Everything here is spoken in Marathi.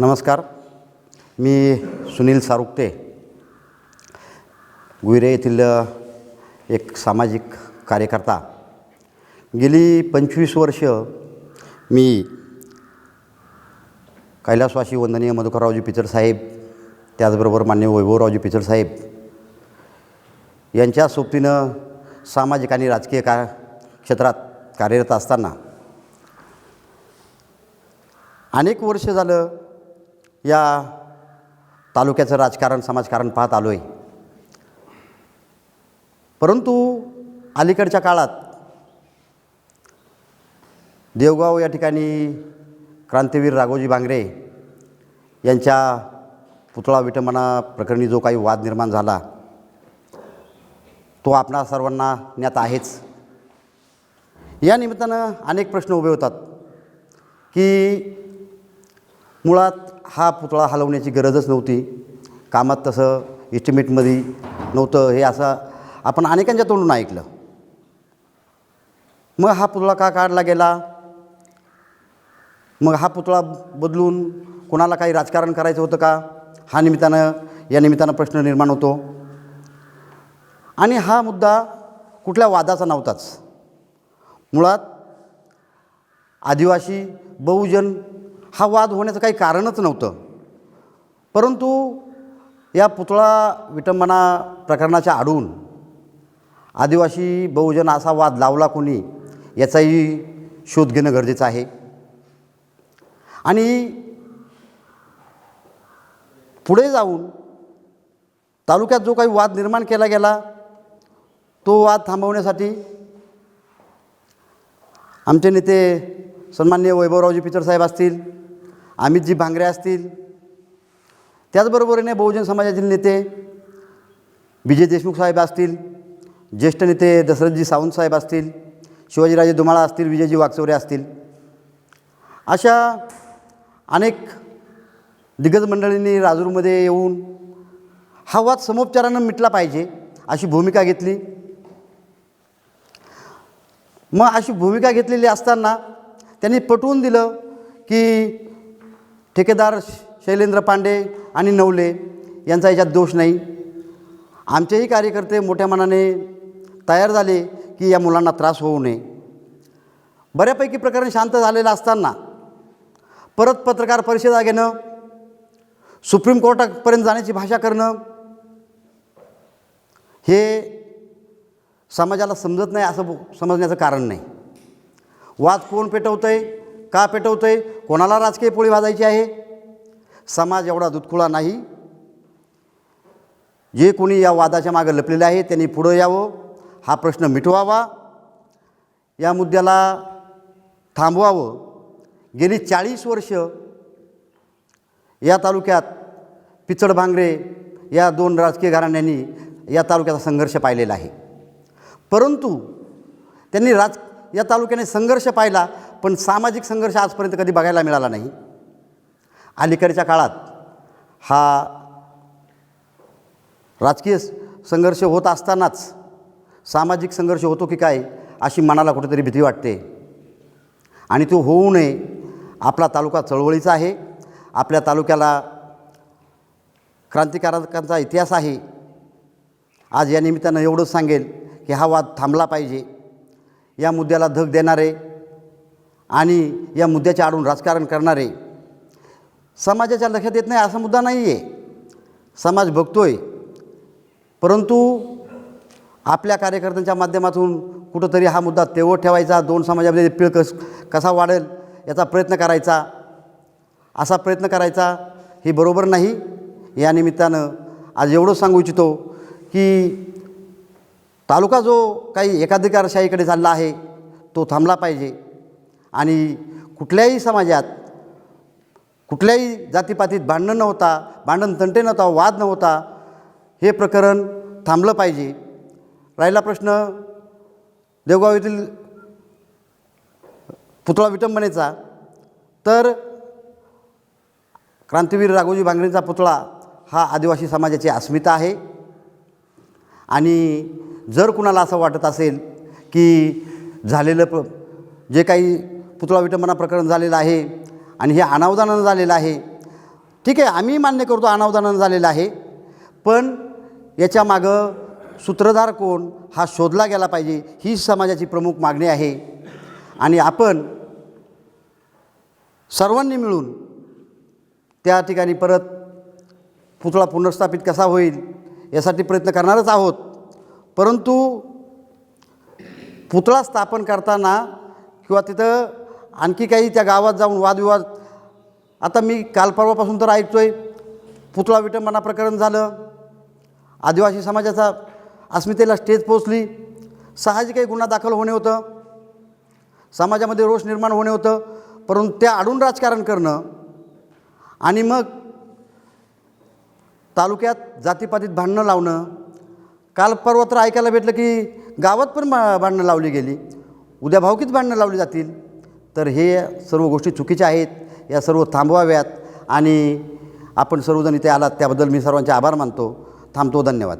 नमस्कार. मी सुनील सारुक्ते. गुहिरे येथील एक सामाजिक कार्यकर्ता. गेली पंचवीस वर्ष मी कैलासवासी वंदनीय मधुकररावजी पिचड साहेब त्याचबरोबर मान्य वैभवरावजी पिचड साहेब यांच्या सोबतीनं सामाजिक आणि राजकीय का क्षेत्रात कार्यरत असताना अनेक वर्ष झालं या तालुक्याचं राजकारण समाजकारण पाहत आलो आहे परंतु अलीकडच्या काळात देवगाव या ठिकाणी क्रांतीवीर राघोजी बांगरे यांच्या पुतळा विटंबना प्रकरणी जो काही वाद निर्माण झाला तो आपणा सर्वांना ज्ञात आहेच. या निमित्तानं अनेक प्रश्न उभे होतात की मुळात हा पुतळा हलवण्याची गरजच नव्हती. कामात तसं इस्टिमेटमध्ये नव्हतं. हे असं आपण अनेकांच्या तोंडून ऐकलं. मग हा पुतळा का काढला गेला? मग हा पुतळा बदलून कोणाला काही राजकारण करायचं होतं का? हा निमित्तानं या निमित्तानं प्रश्न निर्माण होतो. आणि हा मुद्दा कुठल्या वादाचा नव्हताच. मुळात आदिवासी बहुजन हा वाद होण्याचं काही कारणच नव्हतं. परंतु या पुतळा विटंबना प्रकरणाच्या आडून आदिवासी बहुजन असा वाद लावला कोणी याचाही शोध घेणं गरजेचं आहे. आणि पुढे जाऊन तालुक्यात जो काही वाद निर्माण केला गेला तो वाद थांबवण्यासाठी आमचे नेते सन्मान्य वैभवरावजी पिचर साहेब असतील अमितजी भांगरे असतील. त्याचबरोबरीने बहुजन समाजातील नेते विजय देशमुख साहेब असतील ज्येष्ठ नेते दशरथजी सावंत साहेब असतील शिवाजीराजे दुमाळा असतील विजयजी वागचौरे असतील. अशा अनेक दिग्गज मंडळींनी राजूरमध्ये येऊन हा वाद समोपचारानं मिटला पाहिजे अशी भूमिका घेतली. मग अशी भूमिका घेतलेली असताना त्यांनी पटवून दिलं की ठेकेदार शैलेंद्र पांडे आणि नवले यांचा याच्यात दोष नाही. आमचेही कार्यकर्ते मोठ्या मनाने तयार झाले की या मुलांना त्रास होऊ नये. बऱ्यापैकी प्रकरण शांत झालेलं असताना परत पत्रकार परिषदा घेणं सुप्रीम कोर्टापर्यंत जाण्याची भाषा करणं हे समाजाला समजत नाही असं समजण्याचं कारण नाही. वाद कोण पेटवतं आहे का पेटवतं आहे कोणाला राजकीय पोळी वाजायची आहे? समाज एवढा दुतखुळा नाही. जे कोणी या वादाच्या मागं लपलेले आहे त्यांनी पुढं यावं हा प्रश्न मिटवावा. या मुद्द्याला थांबवावं. गेली चाळीस वर्ष या तालुक्यात पिचड भांगरे या दोन राजकीय घराण्यांनी या तालुक्याचा संघर्ष पाहिलेला आहे. परंतु त्यांनी राज या तालुक्याने संघर्ष पाहिला पण सामाजिक संघर्ष आजपर्यंत कधी बघायला मिळाला नाही. अलीकडच्या काळात हा राजकीय संघर्ष होत असतानाच सामाजिक संघर्ष होतो की काय अशी मनाला कुठेतरी भीती वाटते. आणि तो होऊ नये आपला तालुका चळवळीचा आहे आपल्या तालुक्याला क्रांतिकारकांचा इतिहास आहे. आज या निमित्तानं एवढंच सांगेल की हा वाद थांबला पाहिजे. या मुद्द्याला धग देणारे आणि या मुद्द्याच्या आडून राजकारण करणारे. समाजाच्या लक्षात येत नाही असा मुद्दा नाही आहे समाज बघतो आहे परंतु आपल्या कार्यकर्त्यांच्या माध्यमातून कुठंतरी हा मुद्दा तेवढ ठेवायचा दोन समाजामध्ये पिळ कस कसा वाढेल याचा प्रयत्न करायचा. असा प्रयत्न करायचा हे बरोबर नाही. या निमित्तानं आज एवढंच सांगू इच्छितो की तालुका जो काही एकाधिकारशाहीकडे चालला आहे तो थांबला पाहिजे. आणि कुठल्याही समाजात कुठल्याही जातीपातीत भांडण नव्हता भांडण तंटे नव्हता वाद नव्हता हे प्रकरण थांबलं पाहिजे. राहिला प्रश्न देवगाव येथील पुतळा विटंबनेचा. तर क्रांतीवीर राघोजी भांगरेंचा पुतळा हा आदिवासी समाजाची अस्मिता आहे. आणि जर कुणाला असं वाटत असेल की झालेलं प जे काही पुतळा विटंबना प्रकरण झालेलं आहे आणि हे अनावधानानं झालेलं आहे ठीक आहे आम्ही मान्य करतो अनावधानानं झालेलं आहे पण याच्या मागं सूत्रधार कोण हा शोधला गेला पाहिजे ही समाजाची प्रमुख मागणी आहे. आणि आपण सर्वांनी मिळून त्या ठिकाणी परत पुतळा पुनर्स्थापित कसा होईल यासाठी प्रयत्न करणारच आहोत. परंतु पुतळा स्थापन करताना किंवा तिथं आणखी काही त्या गावात जाऊन वादविवाद आता मी काल परवापासून तर ऐकतो आहे पुतळा विटंबना प्रकरण झालं. आदिवासी समाजाचा अस्मितेला स्टेज पोचली साहजिक काही गुन्हा दाखल होणे होतं. समाजामध्ये रोष निर्माण होणे होतं. परंतु त्या आडून राजकारण करणं आणि मग तालुक्यात जातीपातीत भांडणं लावणं काल परवा तर ऐकायला भेटलं की गावात पण भा भांडणं लावली गेली. उद्या भावकीच भांडणं लावली जातील. तर हे सर्व गोष्टी चुकीच्या आहेत. या सर्व थांबवाव्यात आणि आपण सर्वजण इथे आलात त्याबद्दल मी सर्वांचे आभार मानतो. थांबतो धन्यवाद.